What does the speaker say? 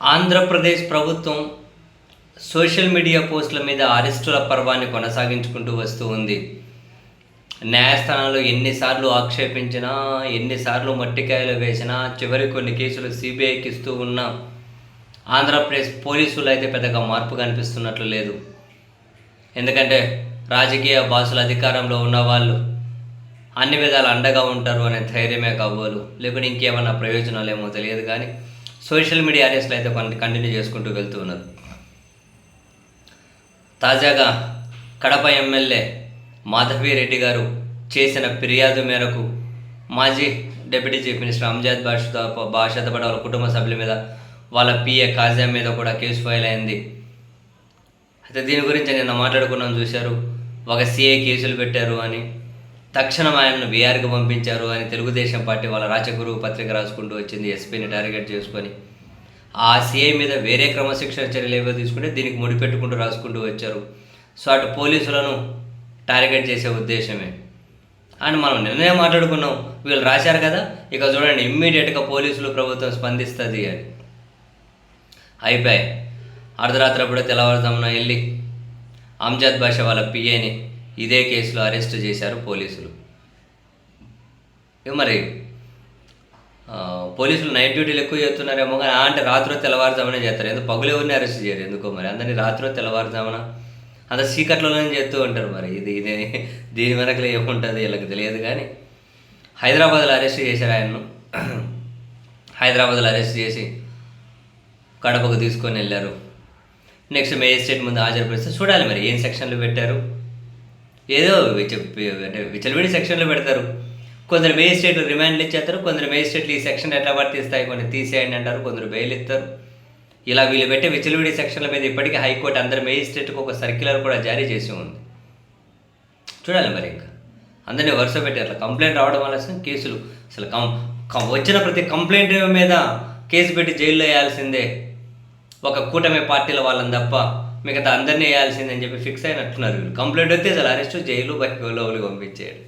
ఆంధ్రప్రదేశ్ ప్రభుత్వం social media పోస్టుల మీద అరెస్టుల పర్వాన్ని కొనసాగించుకుంటూ వస్తూ ఉంది. న్యాయస్థానాలు ఎన్నిసార్లు ఆక్షేపించినా ఎన్నిసార్లు మట్టికాయలు వేసినా చివరి కొన్ని కేసులు సిబిఐకి ఇస్తూ ఉన్న ఆంధ్రప్రదేశ్ పోలీసులు అయితే పెద్దగా మార్పు కనిపిస్తున్నట్లు లేదు. ఎందుకంటే రాజకీయ బాసులు అధికారంలో ఉన్న వాళ్ళు అన్ని విధాలు అండగా ఉంటారు అనే ధైర్యమే కాబోలు లేకుంటే ఇంకేమన్నా ప్రయోజనాలు ఏమో తెలియదు కానీ సోషల్ మీడియా అరెస్ట్లు అయితే కంటిన్యూ చేసుకుంటూ వెళ్తూ ఉన్నారు. తాజాగా కడప ఎమ్మెల్యే మాధవీరెడ్డి గారు చేసిన ఫిర్యాదు మేరకు మాజీ డిప్యూటీ చీఫ్ మినిస్టర్ అంజాద్ బాషతో బాషతో పాటు వాళ్ళ కుటుంబ సభ్యుల మీద వాళ్ళ పిఏ కాజా మీద కూడా కేసు ఫైల్ అయింది. అయితే దీని గురించి నిన్న మాట్లాడుకున్నాం చూశారు. ఒక సీఏ కేసులు పెట్టారు అని. తక్షణం ఆయనను బీఆర్కి పంపించారు అని తెలుగుదేశం పార్టీ వాళ్ళ రాచగురు పత్రిక రాసుకుంటూ వచ్చింది. ఎస్పీని టార్గెట్ చేసుకొని. ఆ సీఐ మీద వేరే క్రమశిక్షణ చర్యలు ఏవో తీసుకుంటే దీనికి ముడిపెట్టుకుంటూ రాసుకుంటూ వచ్చారు. సో అటు పోలీసులను టార్గెట్ చేసే ఉద్దేశమే. అని మనం నిన్నే మాట్లాడుకున్నాం వీళ్ళు రాశారు కదా ఇక చూడండి ఇమ్మీడియట్గా పోలీసులు ప్రభుత్వం స్పందిస్తుంది అని. అయిపోయాయి. అర్ధరాత్రి అప్పుడే తెల్లవారుజామున వెళ్ళి అంజాద్ భాష వాళ్ళ పిఏని ఇదే కేసులో అరెస్ట్ చేశారు పోలీసులు. మరి పోలీసులు నైట్ డ్యూటీలు ఎక్కువ చేస్తున్నారేమో కానీ అంటే రాత్రి తెల్లవారుజామునే చేస్తారు. ఎందుకు పగులు ఎవరిని అరెస్ట్ చేయరు? ఎందుకో మరి? అందరినీ రాత్రి తెల్లవారుజామున అంత చీకట్లోనే చేస్తూ ఉంటారు మరి. ఇది ఇది దీని వెనకలో ఏముంటుంది? వీళ్ళకి తెలియదు కానీ హైదరాబాద్లో అరెస్ట్ చేశారు ఆయన్ను. హైదరాబాద్లో అరెస్ట్ చేసి కడపకు తీసుకొని వెళ్ళారు. నెక్స్ట్ మేజిస్ట్రేట్ ముందు హాజరుపరిస్తే చూడాలి మరి ఏం సెక్షన్లు పెట్టారు. ఏదో అంటే విచలవిడి సెక్షన్లు పెడతారు. కొందరు మేజిస్ట్రేట్లు రిమాండ్లు ఇచ్చేస్తారు. కొందరు మేజిస్ట్రేట్లు ఈ సెక్షన్ ఎట్లా వర్తిస్తాయి? కొన్ని తీసేయండి అంటారు. కొందరు బెయిల్ ఇస్తారు. ఇలా వీళ్ళు పెట్టే విచలవిడి సెక్షన్ల మీద ఇప్పటికీ హైకోర్టు అందరు మేజిస్ట్రేట్కి ఒక సర్క్యులర్ కూడా జారీ చేసి ఉంది. చూడాలి మరి ఇంకా. అందరినీ వరుస పెట్టి అట్లా కంప్లైంట్ రావడం వల్ల కేసులు అసలు కం- వచ్చిన ప్రతి కంప్లైంట్ మీద కేసు పెట్టి జైల్లో వేయాల్సిందే. ఒక కూటమి పార్టీల వాళ్ళని తప్ప మిగతా అందరినీ వేయాల్సిందని చెప్పి ఫిక్స్ అయినట్టున్నారు కంప్లైంట్ వస్తే అసలు అరెస్ట్ జైలు బయట లోపలికి పంపించాడు